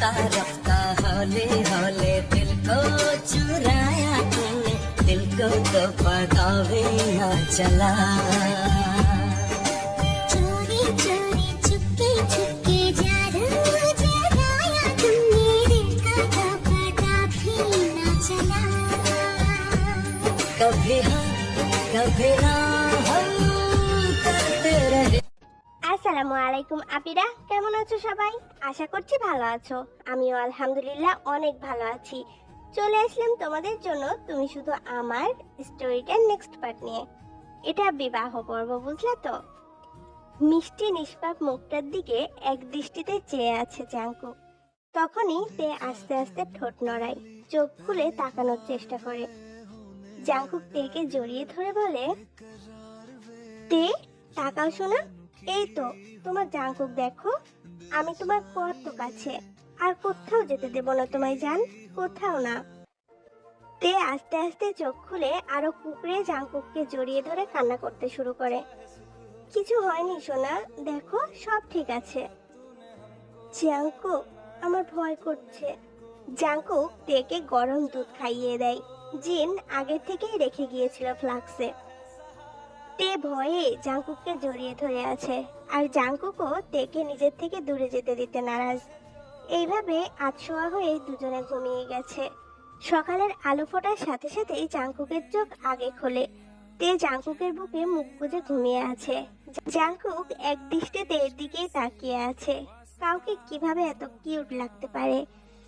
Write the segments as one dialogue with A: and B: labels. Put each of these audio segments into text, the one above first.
A: रफ्ता रफ्ता हौले हौले दिल को चुराया तूने दिल को तो पता भी न चला।
B: चोरी चोरी चुपके चुपके जादू जगाया तुमने दिल का तो पता भी न चला।
A: कभी हाँ कभी ना
C: আসসালামু আলাইকুম, আপিরা। কেমন আছো সবাই? আশা করছি ভালো আছো। আমিও আলহামদুলিল্লাহ অনেক ভালো আছি। চলে আসলাম তোমাদের জন্য, তুমি শুধু আমার স্টোরিটার নেক্সট পার্ট নিয়ে। এটা বিবাহ পর্ব, বুঝলে তো? মিষ্টি নিষ্পাপ মুখটার দিকে এক দৃষ্টিতে চেয়ে আছে জাঙ্কু তখনই তে আস্তে আস্তে ঠোঁট নড়ায়, চোখ খুলে তাকানোর চেষ্টা করে। জাঙ্কুক তেকে জড়িয়ে ধরে বলে, তে, তাকাও শোনা এই তো, তোমার জাঙ্কুক দেখো। আমি তোমার কত কাছে, আর কোথাও যেতে দেব না তোমায় জান, কোথাও না। তে আস্তে আস্তে চোখ খুলে আরও কুকড়ে জাঙ্কুককে জড়িয়ে ধরে কান্না করতে শুরু করে। কিছু হয়নি, সোনা, দেখো, সব ঠিক আছে। জাঙ্কুক আমার ভয় করছে। জাঙ্কুক তেকে গরম দুধ খাইয়ে দেয়। জিন আগে থেকেই রেখে গিয়েছিল ফ্লাক্সে। তে ভয়ে জাঙ্কুককে জড়িয়ে ধরে আছে। আর জাঙ্কুকও তেকে নিজের থেকে দূরে যেতে দিতে নারাজ। এইভাবে আতশোয়া হয়ে দুজনে ঘুমিয়ে গেছে। সকালের আলো ফোটার সাথে সাথেই জাঙ্কুকের চোখ আগে খোলে। তে জাঙ্কুকের বুকে মুখ গুজে ঘুমিয়ে আছে। জাঙ্কুক এক দৃষ্টিতে এর দিকেই তাকিয়ে আছে। কাউকে কীভাবে এত কিউট লাগতে পারে?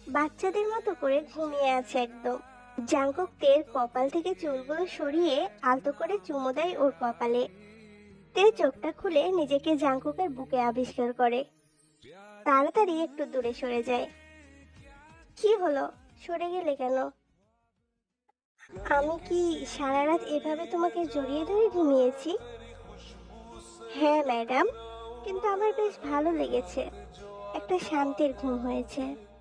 C: বাচ্চাদের মতো করে ঘুমিয়ে আছে একদম। জাঙ্কুক তের কপাল থেকে চুলগুলো সরিয়ে আলতো করে চুমো দেয় ওর কপালে। তে চোখটা খুলে নিজেকে জাঙ্কুকের বুকে আবিষ্কার করে। তাড়াতাড়ি একটু দূরে সরে যায়। কি হলো? সরে গেলে কেন? আমি কি সারা রাত এভাবে তোমাকে জড়িয়ে ধরে ঘুমিয়েছি? হ্যাঁ ম্যাডাম, কিন্তু আমার বেশ ভালো লেগেছে। একটা শান্তির ঘুম হয়েছে।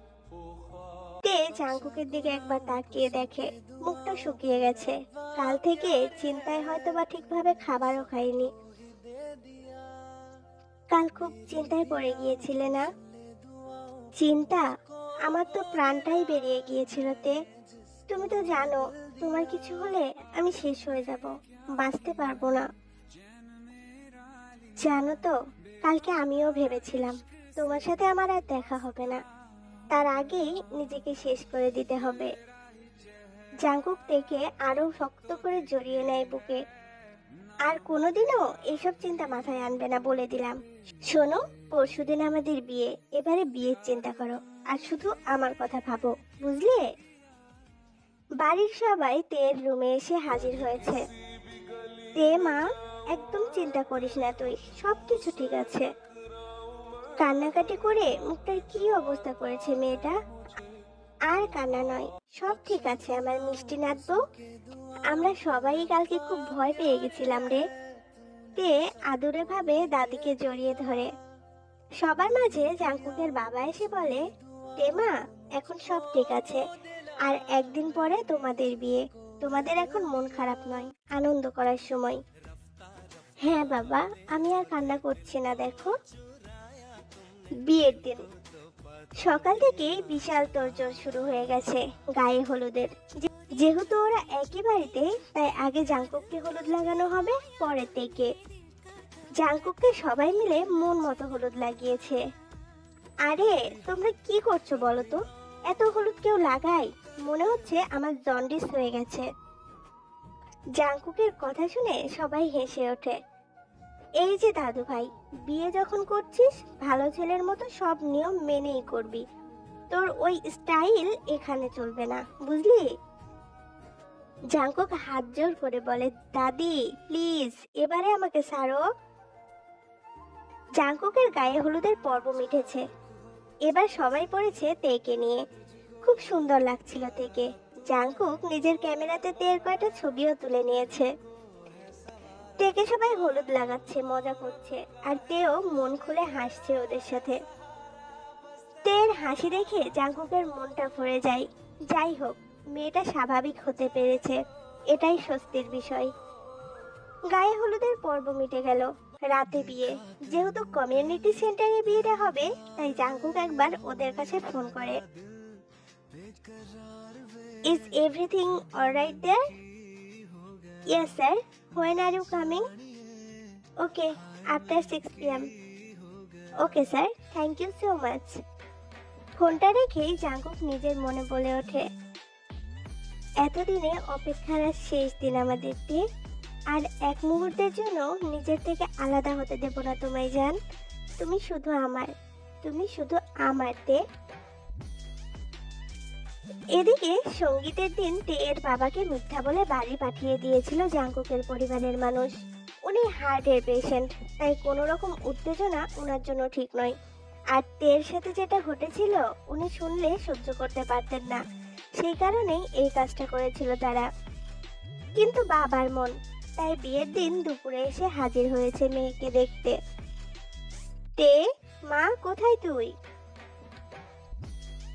C: তে জাঙ্কুকের দিকে একবার তাকিয়ে দেখে, মুখটা শুকিয়ে গেছে। কাল থেকে চিন্তায় হয়তো বা ঠিকভাবে খাবারও খাইনি। কাল খুব চিন্তায় পড়ে গিয়েছিলে না? চিন্তা? আমার তো প্রাণটাই বেরিয়ে গিয়েছিল তে। তুমি তো জানো, তোমার কিছু হলে আমি শেষ হয়ে যাব, বাঁচতে পারব না। জানো তো, কালকে আমিও ভেবেছিলাম, তোমার সাথে আমার আর দেখা হবে না। তার আগেই নিজেকে শেষ করে দিতে হবে। জাঙ্কুক থেকে আরও শক্ত করে জড়িয়ে নেয় বুকে। আর কোনোদিনও এসব চিন্তা মাথায় আনবে না বলে দিলাম। শোনো, পরশুদিন আমাদের বিয়ে। এবারে বিয়ের চিন্তা করো, আর শুধু আমার কথা ভাবো, বুঝলে? বাড়ির সবাই তের রুমে এসে হাজির হয়েছে। তে, মা, একদম চিন্তা করিস না তুই সব কিছু ঠিক আছে। কান্নাকাটি করে মুখটার কি অবস্থা করেছে মেয়েটা? আর কান্না নয়, সব ঠিক আছে আমার মিষ্টি নাচবো আমরা সবাই কালকে খুব ভয় পেয়ে গেছিলাম রে। তে আদুরে ভাবে দাদিকে জড়িয়ে ধরে। সবার মাঝে জাঙ্কুকের বাবা এসে বলে, তে মা, এখন সব ঠিক আছে। আর একদিন পরে তোমাদের বিয়ে। তোমাদের এখন মন খারাপ নয়, আনন্দ করার সময়। হ্যাঁ বাবা, আমি আর কান্না করছি না, দেখো। বিয়ের দিন। সকাল থেকে বিশাল তোড়জোড় শুরু হয়ে গেছে গায়ে হলুদের। যেহেতু ওরা একই বাড়িতে, তাই আগে জাঙ্কুককে হলুদ লাগানো হবে পরে থেকে। জাঙ্কুককে সবাই মিলে মন মতো হলুদ লাগিয়েছে। আরে, তোমরা কি করছ বলো তো? এত হলুদ কেউ লাগায়? মনে হচ্ছে আমার জন্ডিস হয়ে গেছে। জাঙ্কুকের কথা শুনে সবাই হেসে ওঠে। এই যে দাদু ভাই বিয়ে যখন করছিস, ভালো ছেলের মতো সব নিয়ম মেনেই করবি। তোর ওই স্টাইল এখানে চলবে না, বুঝলি? জাঙ্কুক হাত জোর করে বলে, দাদি, প্লিজ, এবারে আমাকে সারো জাঙ্কুকের গায়ে হলুদের পর্ব মিটেছে এবার সবাই পড়েছে তেকে নিয়ে। খুব সুন্দর লাগছিল তেকে। জাঙ্কুক নিজের ক্যামেরাতে তের কয়টা ছবিও তুলে নিয়েছে। তেকে সবাই হলুদ লাগাচ্ছে, মজা করছে, আর তেও মন খুলে হাসছে ওদের সাথে। তের হাসি দেখে জাঙ্কুকের মনটা ভরে যায়। যাই হোক, মেয়েটা স্বাভাবিক হতে পেরেছে, এটাই স্বস্তির বিষয়। গায়ে হলুদের পর্ব মিটে গেল, রাতে বিয়ে। যেহেতু কমিউনিটি সেন্টারে বিয়েটা হবে, তাই জাঙ্কুক একবার ওদের কাছে ফোন করে। Is everything alright there yes sir are you coming okay after six P M okay sir thank you so much ফোনটা রেখেই জাঙ্কুক নিজের মনে বলে ওঠে। এতদিনে অপেক্ষার শেষ দিন আমাদের দিয়ে আর এক মুহূর্তের জন্য নিজের থেকে আলাদা হতে দেব না তোমায় জান। তুমি শুধু আমার, তুমি শুধু আমার তে এদিকে সঙ্গীতের দিন তেয়ের বাবাকে মিথ্যা বলে বাড়ি পাঠিয়ে দিয়েছিল জাঙ্কুকের পরিবারের মানুষ। উনি হার্টের পেশেন্ট তাই কোনো রকম উত্তেজনা ওনার জন্য ঠিক নয়। আর তের সাথে যেটা ঘটেছিল, উনি শুনলে সহ্য করতে পারতেন না। সেই কারণেই এই কাজটা করেছিল তারা। কিন্তু বাবার মন, তাই বিয়ের দিন দুপুরে এসে হাজির হয়েছে মেয়েকে দেখতে। তে, মা, কোথায় তুই?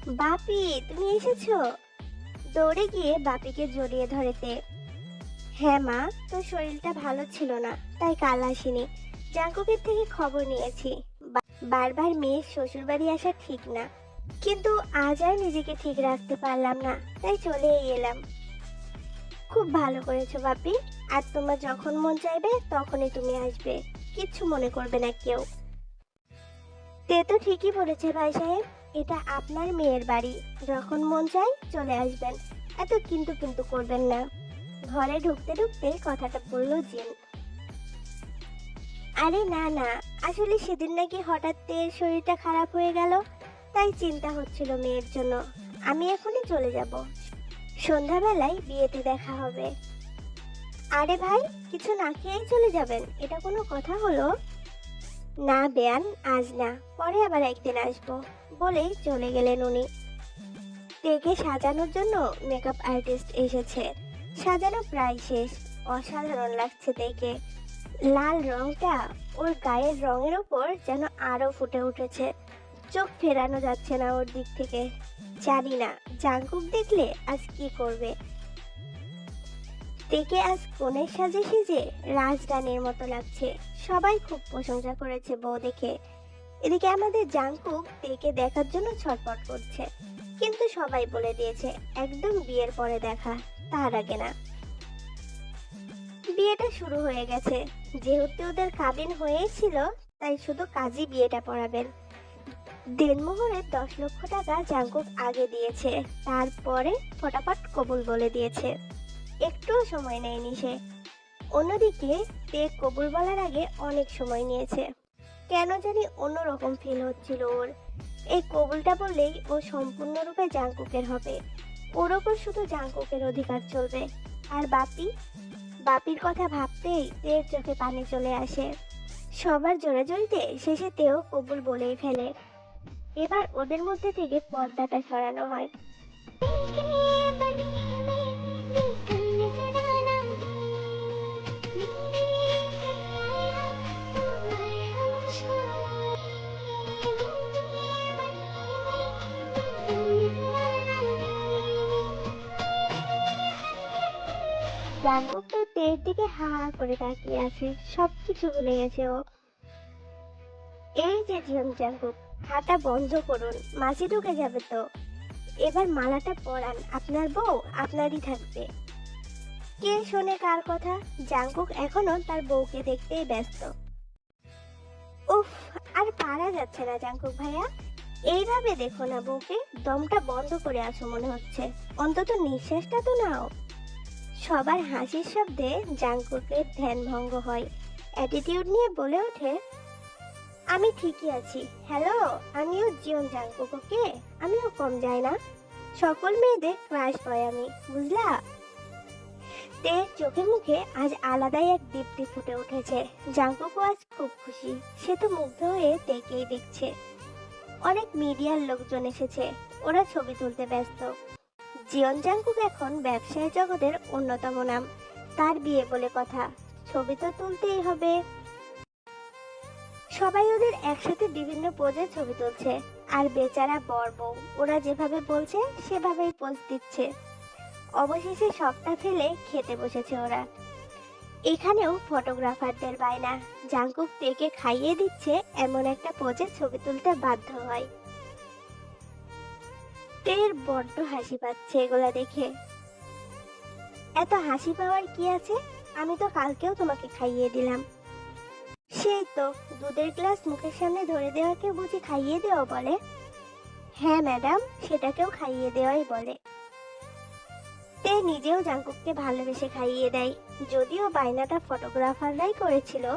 C: বাপি, তুমি এসেছ? দৌড়ে গিয়ে বাপিকে জড়িয়ে ধরেতে। হ্যাঁ মা, তোর শরীরটা ভালো ছিল না, তাই কাল আসিনি। জাঙ্কুকের থেকে খবর নিয়েছি। বারবার মেয়ের শ্বশুর বাড়ি আসা ঠিক না। কিন্তু আজ আর নিজেকে ঠিক রাখতে পারলাম না, তাই চলেই এলাম। খুব ভালো করেছ বাপি, আর তোমার যখন মন চাইবে, তখনই তুমি আসবে। কিচ্ছু মনে করবে না কেউ। তে তো ঠিকই বলেছে ভাই সাহেব। এটা আপনার মেয়ের বাড়ি। যখন মন চাই চলে আসবেন। এত কিন্তু কিন্তু করবেন না। ঘরে ঢুকতে ঢুকতে কথাটা বলল জিন। আরে না না, আসলে সেদিন নাকি হঠাৎ শরীরটা খারাপ হয়ে গেল, তাই চিন্তা হচ্ছিল মেয়ের জন্য। আমি এখনই চলে যাব। সন্ধ্যাবেলায় বিয়েতে দেখা হবে। আরে ভাই, কিছু না খেয়েই চলে যাবেন? এটা কোনো কথা হলো? না বেয়ান, আজ না, পরে আবার একদিন আসব, বলেই চলে গেলেন উনি। তেকে সাজানোর জন্য মেকআপ আর্টিস্ট এসেছে। সাজানো প্রায় শেষ, অসাধারণ লাগছে দেখে। লাল রংটা ওর গায়ের রঙের ওপর যেন আরও ফুটে উঠেছে। চোখ ফেরানো যাচ্ছে না ওর দিক থেকে। জানি না, জাঙ্কুক দেখলে আজ কি করবে? তেকে আজ কনের সাজে সেজে রাজরানীর মতো লাগছে। সবাই খুব প্রশংসা করেছে বউ দেখে এদিকে আমাদের জাঙ্কুক তেকে দেখার জন্য ছটপট করছে। কিন্তু সবাই বলে দিয়েছে, একদম বিয়ের পরে দেখা, তার আগে না। বিয়েটা শুরু হয়ে গেছে। যেহেতু ওদের কাবিন হয়েছিল তাই শুধু কাজী বিয়েটা পড়াবেন। দেনমোহরে দশ লক্ষ টাকা জাঙ্কুক আগে দিয়েছে, তারপরে ফটাফট কবুল বলে দিয়েছে। একটুও সময় নেয়নি সে। অন্যদিকে তে কবুল বলার আগে অনেক সময় নিয়েছে। কেন জানি অন্যরকম ফিল হচ্ছিল ওর। এই কবুলটা বললেই ও সম্পূর্ণরূপে জাঙ্কুকের হবে। ওর ওপর শুধু জাঙ্কুকের অধিকার চলবে। আর বাপি? বাপির কথা ভাবতেই তের চোখে পানি চলে আসে। সবার জোরে জড়িতে শেষে তেও কবুল বলেই ফেলে। এবার ওদের মধ্যে থেকে পর্দাটা সরানো হয়। জাঙ্কুক তো তের দিকে হা হা করে তাকিয়ে আছে, সবকিছু ভুলে গেছে ও। এই যে জিয়ন জাঙ্কুক হাঁটা বন্ধ করুন, মাঝে ঢুকে যাবে তো। এবার মালাটা পরান, আপনার বউ আপনারই থাকবে। কে শোনে কার কথা? জাঙ্কুক এখনও তার বউকে দেখতেই ব্যস্ত। উফ, আর পারা যাচ্ছে না জাঙ্কুক ভাইয়া। এইভাবে দেখো না বউকে, দমটা বন্ধ করে আসো মনে হচ্ছে। অন্তত নিঃশ্বাসটা তো নাও। সবার হাসির শব্দে জাঙ্কুকের ধ্যান ভঙ্গ হয়। অ্যাটিটিউড নিয়ে বলে ওঠে, আমি ঠিকই আছি। হ্যালো আমিও জিওন জাঙ্কুক, ওকে? আমিও কম যাই না। সকল মেয়েদের ক্রাশ বয় আমি, বুঝলা? তে চোখে মুখে আজ আলাদাই এক দীপ্তি ফুটে উঠেছে। জাঙ্কুকও আজ খুব খুশি। সে তো মুগ্ধ হয়ে তেকেই দেখছে। অনেক মিডিয়ার লোকজন এসেছে। ওরা ছবি তুলতে ব্যস্ত। জিয়ন জাঙ্কুক এখন ব্যবসায় জগতের অন্যতম নাম। তার বিয়ে বলে কথা। ছবি তো তুলতেই হবে। সবাই ওদের একসাথে বিভিন্ন পোজে ছবি তুলছে। আর বেচারা বর বউ, ওরা যেভাবে বলছে, সেভাবেই পোজ দিচ্ছে। অবশেষে সবটা ফেলে খেতে বসেছে ওরা। এখানেও ফটোগ্রাফারদের বায়না। জাঙ্কুক তেকে খাইয়ে দিচ্ছে এমন একটা পোজে ছবি তুলতে বাধ্য হয়। তের বড্ড হাসি পাচ্ছে এগুলা দেখে। এত হাসি পাওয়ার কি আছে? আমি তো কালকেও তোমাকে খাইয়ে দিলাম। সেই তো, দুধের গ্লাস মুখের সামনে ধরে দেওয়াকে বুঝি খাইয়ে দেওয়া বলে। হ্যাঁ ম্যাডাম, সেটাকেও খাইয়ে দেওয়াই বলে। তে নিজেও জাঙ্কুককে ভালোবেসে খাইয়ে দেয়। যদিও বায়নাটা ফটোগ্রাফাররাই করেছিল।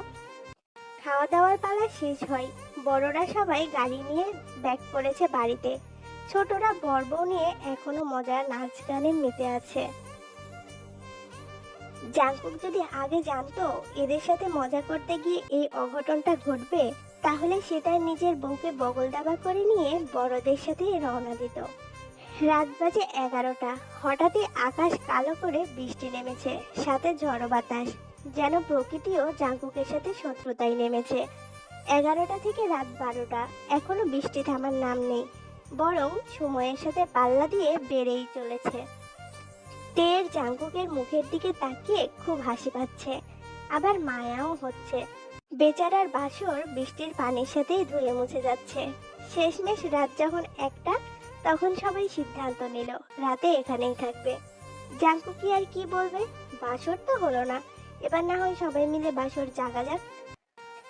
C: খাওয়া দাওয়ার পালা শেষ হয়। বড়রা সবাই গাড়ি নিয়ে ব্যাক করেছে বাড়িতে। ছোটরা বর্ব নিয়ে এখনও মজার নাচ গানে মেতে আছে। জাঙ্কুক যদি আগে জানতো এদের সাথে মজা করতে গিয়ে এই অঘটনটা ঘটবে, তাহলে সেটা নিজের বউকে বগল দাবা করে নিয়ে বড়দের সাথে রওনা দিত। রাত বাজে এগারোটা, হঠাৎই আকাশ কালো করে বৃষ্টি নেমেছে, সাথে ঝড়ো বাতাস, যেন প্রকৃতিও জাঙ্কুকের সাথে শত্রুতায় নেমেছে। এগারোটা থেকে রাত বারোটা, এখনও বৃষ্টি থামার নাম নেই। বরং সময়ের সাথে পাল্লা দিয়ে বেড়েই চলেছে। তের জাঙ্কুকের মুখের দিকে তাকিয়ে খুব হাসি পাচ্ছে। আবার মায়াও হচ্ছে। বেচারার বাসর বৃষ্টির পানির সাথেই ধুয়ে মুছে যাচ্ছে। শেষমেশ রাত যখন একটা, তখন সবাই সিদ্ধান্ত নিল, রাতে এখানেই থাকবে। জাঙ্কু কি আর কি বলবে? বাসর তো হলো না। এবার না হয় সবাই মিলে বাসর জাগা যাক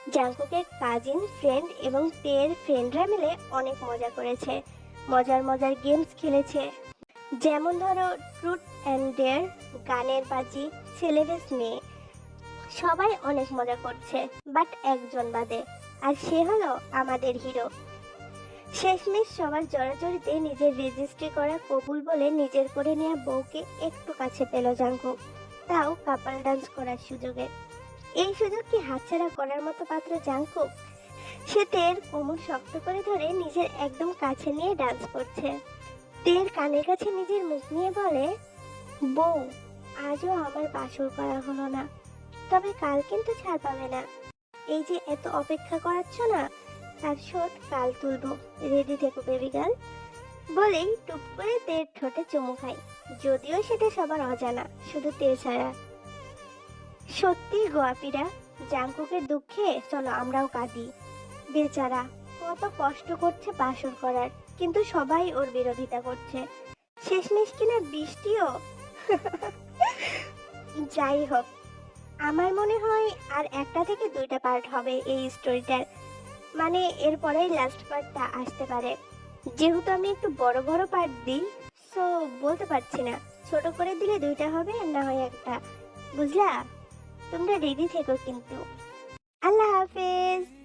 C: জাঙ্কুকের কাজিন ফ্রেন্ড এবং তের ফ্রেন্ডরা মিলে অনেক মজা করেছে। মজার মজার গেমস খেলেছে। যেমন ধরো ট্রুথ অ্যান্ড ডেয়ার গানের বাজি ছেলেবেশ মেয়ে সবাই অনেক মজা করছে বাট একজন বাদে, আর সে হলো আমাদের হিরো শেষমেশ সবার জড়াজড়িতে নিজের রেজিস্ট্রি করা কবুল বলে নিজের করে নেওয়া বউকে একটু কাছে পেল জাঙ্কুক তাও কাপাল ডান্স করার সুযোগে। এই সুযোগ কি হাতছাড়া করার মতো পাত্র জাঙ্কুক? সে তের কোমর শক্ত করে ধরে নিজের একদম কাছে নিয়ে ডান্স করছে। তের কানের কাছে নিজের মুখ নিয়ে বলে, বউ, আজও আমার বাসর করা হলো না। তবে কাল কিন্তু ছাড় পাবে না। এই যে এত অপেক্ষা করাচ্ছ না, তার শোধ কাল তুলবো। রেডি থেকো, বেবি গার্ল। বলেই টুপ করে তের ঠোঁটে চুমু খাই যদিও সেটা সবার অজানা, শুধু তে ছাড়া। সত্যি গোয়াপিরা জাঙ্কুকের দুঃখে চলো আমরাও কাঁদি। বেচারা, কত কষ্ট করছে বাসর করার, কিন্তু সবাই ওর বিরোধিতা করছে। শেষমেশ কিনা বৃষ্টিও। যাই হোক, আমার মনে হয় আর একটা থেকে দুইটা পার্ট হবে এই স্টোরিটার মানে এরপরেই লাস্ট পার্টটা আসতে পারে। যেহেতু আমি একটু বড় বড় পার্ট দিই সো বলতে পারছি না। ছোট করে দিলে দুইটা হবে, না হয় একটা। বুঝলা? তোমরা রেডি থেকো কিন্তু। আল্লাহ হাফেজ।